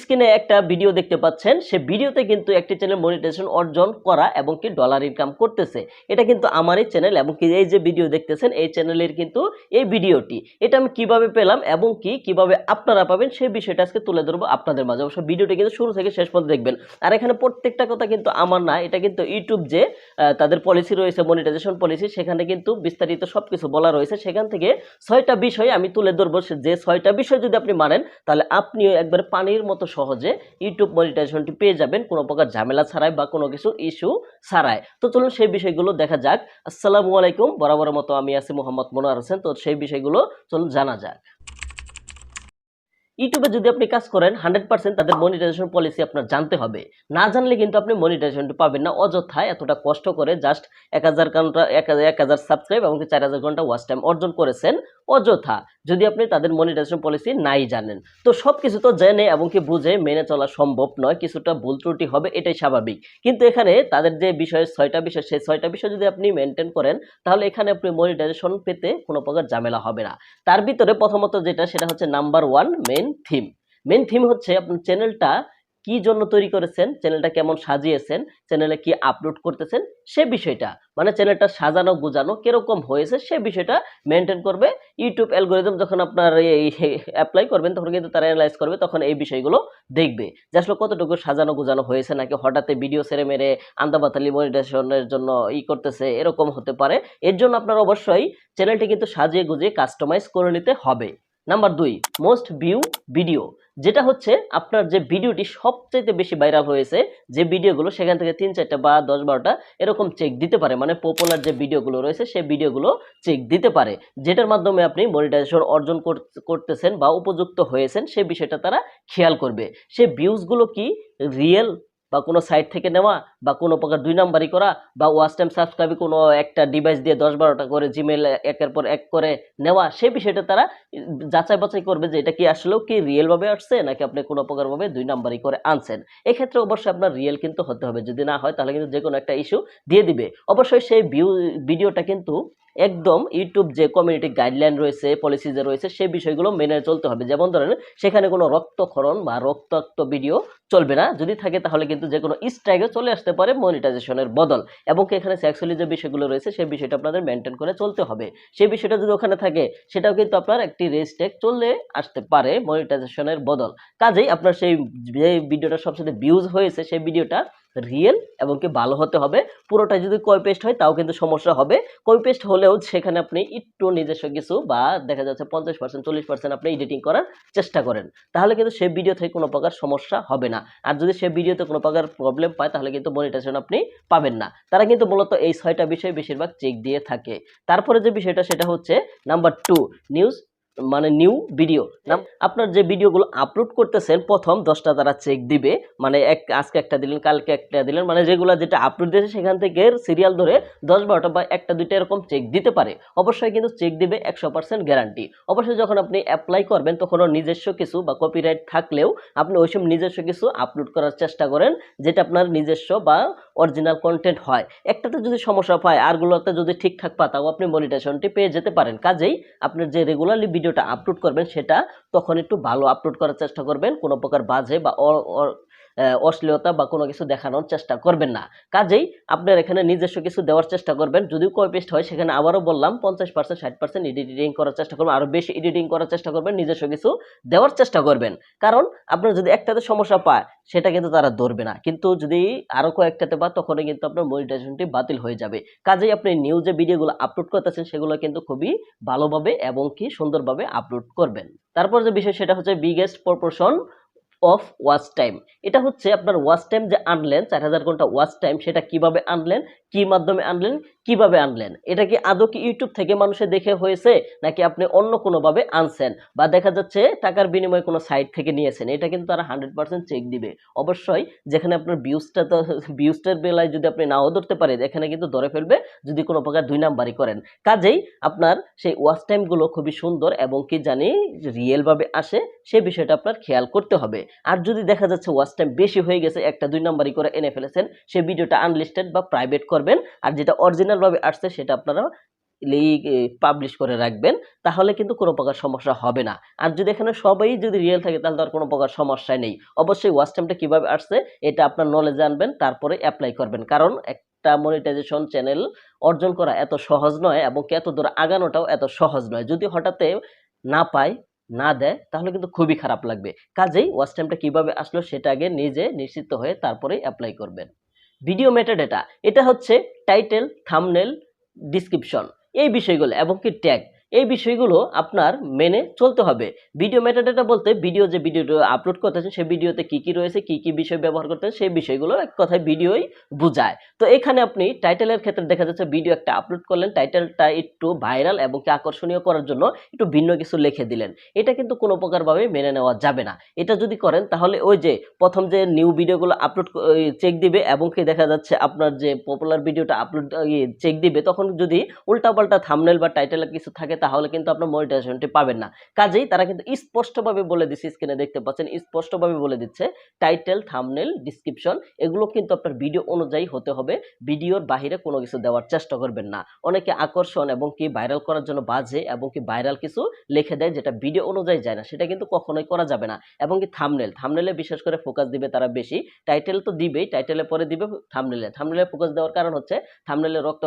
স্ক্রিনে একটা ভিডিও দেখতে পাচ্ছেন। সে ভিডিওতে কিন্তু একটি চ্যানেল মনিটাইজেশন অর্জন করা এবং কি ডলার ইনকাম করতেছে। এটা কিন্তু আমারই চ্যানেল এবং কি এই যে ভিডিও দেখতেছেন, এই চ্যানেলের কিন্তু এই ভিডিওটি এটা আমি কীভাবে পেলাম এবং কি কীভাবে আপনারা পাবেন সেই বিষয়টা আজকে তুলে ধরবো আপনাদের মাঝে। অবশ্য ভিডিওটি কিন্তু শুরু থেকে শেষ পর্যন্ত দেখবেন। আর এখানে প্রত্যেকটা কথা কিন্তু আমার না, এটা কিন্তু ইউটিউব যে তাদের পলিসি রয়েছে মনিটাইজেশন পলিসি সেখানে কিন্তু বিস্তারিত সবকিছু বলা রয়েছে। সেখান থেকে ছয়টা বিষয় আমি তুলে ধরবো। যে ছয়টা বিষয় যদি আপনি মানেন, তাহলে আপনিও একবার পানির মতো সহজে ইউটিউব মনিটাইজেশনটি পেয়ে যাবেন, কোনো প্রকার ঝামেলা ছাড়াই বা কোনো কিছু ইস্যু ছাড়াই। তো চলুন সেই বিষয়গুলো দেখা যাক। আসসালামু আলাইকুম, বরাবর মতো আমি আছি মোহাম্মদ মনোয়ার হোসেন। তো সেই বিষয়গুলো চলুন জানা যাক। ইউটিউবে যদি আপনি কাজ করেন হান্ড্রেড পার্সেন্ট তাদের মনিটাইজেশন পলিসি আপনার জানতে হবে। না জানলে কিন্তু আপনি মনিটাইজেশনটি পাবেন না। অযথায় এতটা কষ্ট করে জাস্ট এক হাজার ঘণ্টা, এক হাজার সাবস্ক্রাইব এবং চার হাজার ঘণ্টা ওয়াচ টাইম অর্জন করেছেন। অযথা, যদি আপনি তাদের মনিটাইজেশন পলিসি নাই জানেন। তো সব কিছু তো জেনে এবং কি বুঝে মেনে চলা সম্ভব নয়, কিছুটা ভুল ত্রুটি হবে, এটাই স্বাভাবিক। কিন্তু এখানে তাদের যে বিষয়, ছয়টা বিষয়, সেই ছয়টা বিষয় যদি আপনি মেনটেন করেন, তাহলে এখানে আপনি মনিটাইজেশন পেতে কোনো প্রকার ঝামেলা হবে না। তার ভিতরে প্রথমত যেটা, সেটা হচ্ছে number one main theme main theme হচ্ছে আপনার চ্যানেলটা কি জন্য তৈরি করেছেন চ্যানেলটা কেমন সাজিয়েছেন চ্যানেলে কি আপলোড করতেছেন, সে বিষয়টা। মানে চ্যানেলটা সাজানো গুজানো কীরকম হয়েছে, সে বিষয়টা মেনটেন করবে। ইউটিউব অ্যালগোরিদম যখন আপনার এই অ্যাপ্লাই করবেন, তখন কিন্তু তারা অ্যানালাইজ করবে, তখন এই বিষয়গুলো দেখবে। যে আসলে কতটুকু সাজানো গুজানো হয়েছে নাকি হঠাৎ ভিডিও সেরে মেরে আন্দাবাতালি মনিটাইজেশনের জন্য ই করতেছে, এরকম হতে পারে। এর জন্য আপনার অবশ্যই চ্যানেলটি কিন্তু সাজিয়ে, গুজিয়ে কাস্টমাইজ করে নিতে হবে। নাম্বার দুই মোস্ট ভিউ ভিডিও যেটা হচ্ছে আপনার যে ভিডিওটি সবচাইতে বেশি ভাইরাল হয়েছে, যে ভিডিওগুলো সেখান থেকে তিন চারটা বা দশ বারোটা এরকম চেক দিতে পারে মানে পপুলার যে ভিডিওগুলো রয়েছে সেই ভিডিওগুলো চেক দিতে পারে, যেটার মাধ্যমে আপনি মনিটাইজেশন অর্জন কর- করতেছেন বা উপযুক্ত হয়েছেন সে বিষয়টা তারা খেয়াল করবে। সে ভিউজগুলো কি রিয়েল বা কোনো সাইট থেকে নেওয়া বা কোনো প্রকার দুই নাম্বারই করা বা ওয়াচ টাইম সাবস্ক্রাইবে কোনো একটা ডিভাইস দিয়ে দশ বারোটা করে জিমেল একের পর এক করে নেওয়া সেই বিষয়টা তারা যাচাই বাছাই করবে যে এটা কি আসলেও কি রিয়েল ভাবে আসছে নাকি আপনি কোনো প্রকার ভাবে দুই নাম্বারই করে আনছেন। এক্ষেত্রে অবশ্যই আপনার রিয়েল কিন্তু হতে হবে। যদি না হয় তাহলে কিন্তু যে কোনো একটা ইস্যু দিয়ে দিবে। অবশ্যই সেই ভিউ ভিডিওটা কিন্তু একদম ইউটিউব যে কমিউনিটি গাইডলাইন রয়েছে পলিসি যে রয়েছে সেই বিষয়গুলো মেনে চলতে হবে। যেমন ধরেন, সেখানে কোনো রক্তক্ষরণ বা রক্তাক্ত ভিডিও চলবে না। যদি থাকে, তাহলে কিন্তু যে কোনো স্ট্রাইকে চলে আসতে পারে মনিটাইজেশনের বদল। এবং এখানে অ্যাকচুয়ালি যে বিষয়গুলো রয়েছে সেই বিষয়টা আপনাদের মেনটেন করে চলতে হবে। সেই বিষয়টা যদি ওখানে থাকে, সেটাও কিন্তু আপনার একটি রেস্টেক চলে আসতে পারে মনিটাইজেশনের বদল। কাজেই আপনার সেই যে ভিডিওটা সবচেয়ে ভিউজ হয়েছে, সেই ভিডিওটা রিয়েল এবং কি ভালো হতে হবে। পুরোটা যদি কয় পেস্ট হয়, তাও কিন্তু সমস্যা হবে। কয় পেস্ট হলেও সেখানে আপনি একটু নিজস্ব কিছু বা দেখা যাচ্ছে পঞ্চাশ পার্সেন্ট চল্লিশ পার্সেন্ট আপনি এডিটিং করার চেষ্টা করেন। তাহলে কিন্তু সেই ভিডিও থেকে কোনো প্রকার সমস্যা হবে না। আর যদি সেই ভিডিওতে কোনো প্রকার প্রবলেম পায়, তাহলে কিন্তু মনিটাইজেশন আপনি পাবেন না। তারা কিন্তু মূলত এই ছয়টা বিষয় বেশিরভাগ চেক দিয়ে থাকে। তারপরে যে বিষয়টা, সেটা হচ্ছে নাম্বার টু নিউজ মানে নিউ ভিডিও আপনার যে ভিডিওগুলো আপলোড করতেছেন, প্রথম দশটা তারা চেক দিবে মানে এক, আজকে একটা দিলেন, কালকে একটা দিলেন মানে যেগুলো যেটা আপলোড দিয়েছে, সেখান থেকে সিরিয়াল ধরে দশ বারোটা বা একটা, দুইটা এরকম চেক দিতে পারে। অবশ্যই কিন্তু চেক দিবে একশো পার্সেন্ট গ্যারান্টি অবশ্যই যখন আপনি অ্যাপ্লাই করবেন তখন নিজস্ব কিছু বা কপিরাইট থাকলেও আপনি ওইসব নিজস্ব কিছু আপলোড করার চেষ্টা করেন, যেটা আপনার নিজস্ব বা অরিজিনাল কন্টেন্ট হয়। একটাতে যদি সমস্যা পায় আরগুলোতে যদি ঠিকঠাক পা তাও আপনি মনিটাইজেশনটি পেয়ে যেতে পারেন। কাজেই আপনার যে রেগুলারলি ভিডিওটা আপলোড করবেন, সেটা তখন একটু ভালো আপলোড করার চেষ্টা করবেন। কোনো প্রকার বাজে বা অশ্লীলতা বা কোনো কিছু দেখানোর চেষ্টা করবেন না। কাজেই আপনার এখানে নিজস্ব কিছু দেওয়ার চেষ্টা করবেন। যদিও কয় পেস্ট হয়, সেখানে আবারও বললাম, পঞ্চাশ পার্সেন্ট ষাট পার্সেন্ট এডিটিং করার চেষ্টা করবেন। আরও বেশি এডিটিং করার চেষ্টা করবেন, নিজস্ব কিছু দেওয়ার চেষ্টা করবেন। কারণ আপনার যদি একটাতে সমস্যা পায়, সেটা কিন্তু তারা ধরবে না। কিন্তু যদি আরও কয়েকটাতে বা তখনই কিন্তু আপনার মনিটাইজেশনটি বাতিল হয়ে যাবে। কাজেই আপনি নিউ যে ভিডিওগুলো আপলোড করতেছেন, সেগুলো কিন্তু খুবই ভালোভাবে এবং কি সুন্দরভাবে আপলোড করবেন। তারপর যে বিষয়, সেটা হচ্ছে biggest proportion of watch time এটা হচ্ছে আপনার ওয়াচ টাইম যে আনলেন, চার হাজার ঘণ্টা ওয়াচ টাইম সেটা কীভাবে আনলেন, কি মাধ্যমে আনলেন কীভাবে আনলেন? এটা কি আদৌ কি ইউটিউব থেকে মানুষে দেখে হয়েছে, নাকি আপনি অন্য কোনোভাবে আনছেন? বা দেখা যাচ্ছে টাকার বিনিময়ে কোনো সাইট থেকে নিয়েছেন, এটা কিন্তু তারা হান্ড্রেড পার্সেন্ট চেক দিবে। অবশ্যই যেখানে আপনার ভিউজটা তো ভিউজটার বেলায় যদি আপনি নাও ধরতে পারেন, এখানে কিন্তু ধরে ফেলবে যদি কোনো প্রকার দুই নাম্বারই করেন। কাজেই আপনার সেই ওয়াচ টাইমগুলো খুবই সুন্দর এবং কি জানি রিয়েলভাবে আসে, সে বিষয়টা আপনার খেয়াল করতে হবে। আর যদি দেখা যাচ্ছে ওয়াচ টাইম বেশি হয়ে গেছে, একটা দুই নাম্বারই করে এনে ফেলেছেন, সে ভিডিওটা আনলিস্টেড বা প্রাইভেট করবেন। আর যেটা অরিজিনালভাবে আসছে সেটা আপনারা পাবলিশ করে রাখবেন, তাহলে কিন্তু কোনো প্রকার সমস্যা হবে না। আর যদি এখানে সবাই যদি রিয়েল থাকে, তাহলে আর কোনো প্রকার সমস্যা নেই। অবশ্যই ওয়াচ টাইমটা কীভাবে আসছে, এটা আপনার নলেজ আনবেন, তারপরে অ্যাপ্লাই করবেন। কারণ একটা মনিটাইজেশন চ্যানেল অর্জন করা এত সহজ নয়, এবং এত দূর আগানোটাও এত সহজ নয়। যদি হঠাৎ না পায়, না দেয়, তাহলে কিন্তু খুবই খারাপ লাগবে। কাজেই ওয়াচ টাইমটা কীভাবে আসলো, সেটা আগে নিজে নিশ্চিত হয়ে তারপরে অ্যাপ্লাই করবেন। ভিডিও মেটাডেটা এটা হচ্ছে টাইটেল থামনেল ডিসক্রিপশন এই বিষয়গুলো এবং কি ট্যাগ এই বিষয়গুলো আপনার মেনে চলতে হবে। ভিডিও মেটাডেটা বলতে ভিডিও যে ভিডিওটা আপলোড করতেছেন, সেই ভিডিওতে কি কি রয়েছে, কি কি বিষয় ব্যবহার করতেছেন, সেই বিষয়গুলো এক কথায় ভিডিওই বোঝায়। তো এখানে আপনি টাইটেলের ক্ষেত্রে দেখা যাচ্ছে ভিডিও একটা আপলোড করলেন টাইটেলটা একটু ভাইরাল এবং কি আকর্ষণীয় করার জন্য একটু ভিন্ন কিছু লিখে দিলেন। এটা কিন্তু কোনো প্রকারভাবে মেনে নেওয়া যাবে না। এটা যদি করেন তাহলে ওই যে প্রথম যে নিউ ভিডিওগুলো আপলোড চেক দিবে এবং কি দেখা যাচ্ছে আপনার যে পপুলার ভিডিওটা আপলোড চেক দিবে, তখন যদি উল্টাপাল্টা থামনেল বা টাইটেলের কিছু থাকে তাহলে কিন্তু আপনার মনিটাইজেশনটি পাবেন না। কাজেই তারা কিন্তু স্পষ্টভাবে বলে দিচ্ছে স্ক্রিনে দেখতে পাচ্ছেন, স্পষ্টভাবে বলে দিচ্ছে টাইটেল থামনেল ডিসক্রিপশন এগুলো কিন্তু আপনার ভিডিও অনুযায়ী হতে হবে। ভিডিওর বাহিরে কোনো কিছু দেওয়ার চেষ্টা করবেন না। অনেকে আকর্ষণ এবং কি ভাইরাল করার জন্য বাজে এবং কি ভাইরাল কিছু লিখে দেয় যেটা ভিডিও অনুযায়ী যায় না, সেটা কিন্তু কখনোই করা যাবে না। এবং কি থামনেল থামনেলে বিশেষ করে ফোকাস দিবে তারা বেশি। টাইটেল তো দিবেই টাইটেলে পরে দিবে থামনেলে থামনেলে ফোকাস দেওয়ার কারণ হচ্ছে থামনেলে রক্ত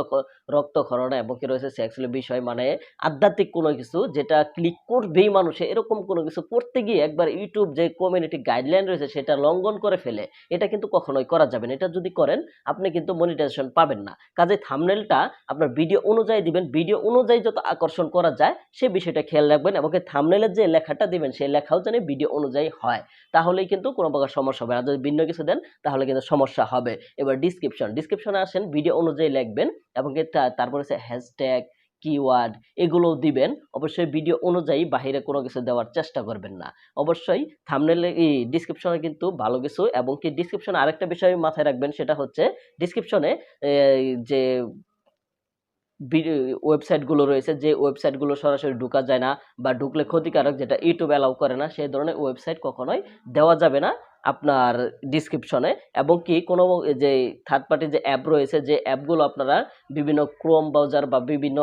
রক্তক্ষরণ এবং কি রয়েছে সেক্সুয়াল বিষয় মানে আধ্যাত্মিক কোনো কিছু যেটা ক্লিক করবেই মানুষে, এরকম কোনো কিছু করতে গিয়ে একবার ইউটিউব যে কমিউনিটি গাইডলাইন রয়েছে সেটা লঙ্ঘন করে ফেলে, এটা কিন্তু কখনোই করা যাবে না। এটা যদি করেন, আপনি কিন্তু মনিটাইজেশন পাবেন না। কাজে থামনেলটা আপনার ভিডিও অনুযায়ী দিবেন ভিডিও অনুযায়ী যত আকর্ষণ করা যায়, সে বিষয়টা খেয়াল রাখবেন এবং থামনেলের যে লেখাটা দিবেন, সেই লেখাও যেন ভিডিও অনুযায়ী হয়। তাহলেই কিন্তু কোনো প্রকার সমস্যা হবে না। যদি ভিন্ন কিছু দেন, তাহলে কিন্তু সমস্যা হবে। এবার ডিসক্রিপশন ডিসক্রিপশনে আসেন ভিডিও অনুযায়ী লিখবেন এবং তারপরে হচ্ছে হ্যাশট্যাগ কিওয়ার্ড এগুলো দিবেন। অবশ্যই ভিডিও অনুযায়ী বাহিরে কোনো কিছু দেওয়ার চেষ্টা করবেন না। অবশ্যই থামনেলে ডিসক্রিপশনে কিন্তু ভালো কিছু এবং কি ডিসক্রিপশনে আরেকটা বিষয় মাথায় রাখবেন, সেটা হচ্ছে ডিসক্রিপশনে যে ওয়েবসাইটগুলো রয়েছে, যে ওয়েবসাইটগুলো সরাসরি ঢোকা যায় না বা ঢুকলে ক্ষতিকারক, যেটা ইউটিউব অ্যালাউ করে না সেই ধরনের ওয়েবসাইট কখনোই দেওয়া যাবে না। আপনার ডিসক্রিপশনে এবং কি কোনো যে থার্ড পার্টি যে অ্যাপ রয়েছে, যে অ্যাপগুলো আপনারা বিভিন্ন ক্রোম ব্রাউজার বা বিভিন্ন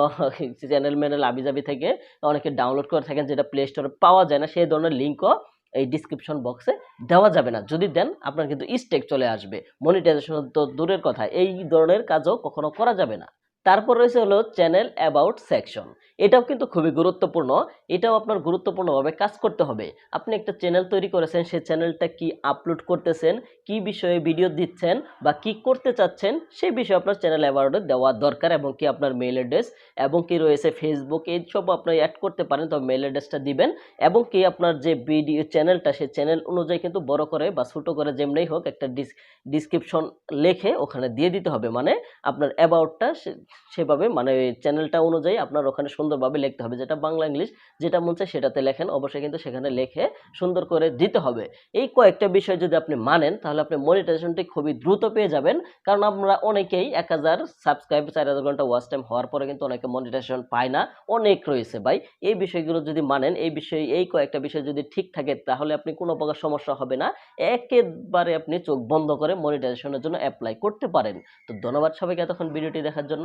চ্যানেল ম্যানেল আবিজাবি থেকে অনেকে ডাউনলোড করে থাকেন যেটা প্লে স্টোরে পাওয়া যায় না, সেই ধরনের লিঙ্কও এই ডিসক্রিপশন বক্সে দেওয়া যাবে না। যদি দেন, আপনার কিন্তু স্টেক চলে আসবে। মনিটাইজেশন তো দূরের কথা, এই ধরনের কাজও কখনো করা যাবে না। তারপর রয়েছে হলো চ্যানেল অ্যাবাউট সেকশন। এটাও কিন্তু খুবই গুরুত্বপূর্ণ। এটাও আপনার গুরুত্বপূর্ণভাবে কাজ করতে হবে। আপনি একটা চ্যানেল তৈরি করেছেন, সেই চ্যানেলটা কি আপলোড করতেছেন, কি বিষয়ে ভিডিও দিচ্ছেন বা কি করতে চাচ্ছেন, সেই বিষয়ে আপনার চ্যানেল অ্যাওয়ার্ডে দেওয়া দরকার এবং কি আপনার মেল অ্যাড্রেস এবং কি রয়েছে ফেসবুক এইসব আপনি অ্যাড করতে পারেন, তবে মেল অ্যাড্রেসটা দিবেন এবং কি আপনার যে ভিডিও চ্যানেলটা, সেই চ্যানেল অনুযায়ী কিন্তু বড় করে বা ছোটো করে যেমনি হোক একটা ডিস ডিসক্রিপশন লেখে ওখানে দিয়ে দিতে হবে। মানে আপনার অ্যাবাউটটা সেভাবে মানে চ্যানেলটা অনুযায়ী আপনার ওখানে সুন্দরভাবে লিখতে হবে। যেটা বাংলা ইংলিশ যেটা মন চায় সেটাতে লেখেন। অবশ্যই কিন্তু সেখানে লেখে সুন্দর করে দিতে হবে। এই কয়েকটা বিষয় যদি আপনি মানেন, তাহলে আপনি মনিটাইজেশনটি খুবই দ্রুত পেয়ে যাবেন। কারণ আমরা অনেকেই এক হাজার সাবস্ক্রাইব চার হাজার ঘণ্টা ওয়াচ টাইম হওয়ার পরে কিন্তু অনেকে মনিটাইজেশন পায় না। অনেক রয়েছে ভাই। এই বিষয়গুলো যদি মানেন, এই বিষয়, এই কয়েকটা বিষয় যদি ঠিক থাকে, তাহলে আপনি কোনো প্রকার সমস্যা হবে না। একেবারে আপনি চোখ বন্ধ করে মনিটাইজেশনের জন্য অ্যাপ্লাই করতে পারেন। তো ধন্যবাদ সবাইকে এতক্ষণ ভিডিওটি দেখার জন্য।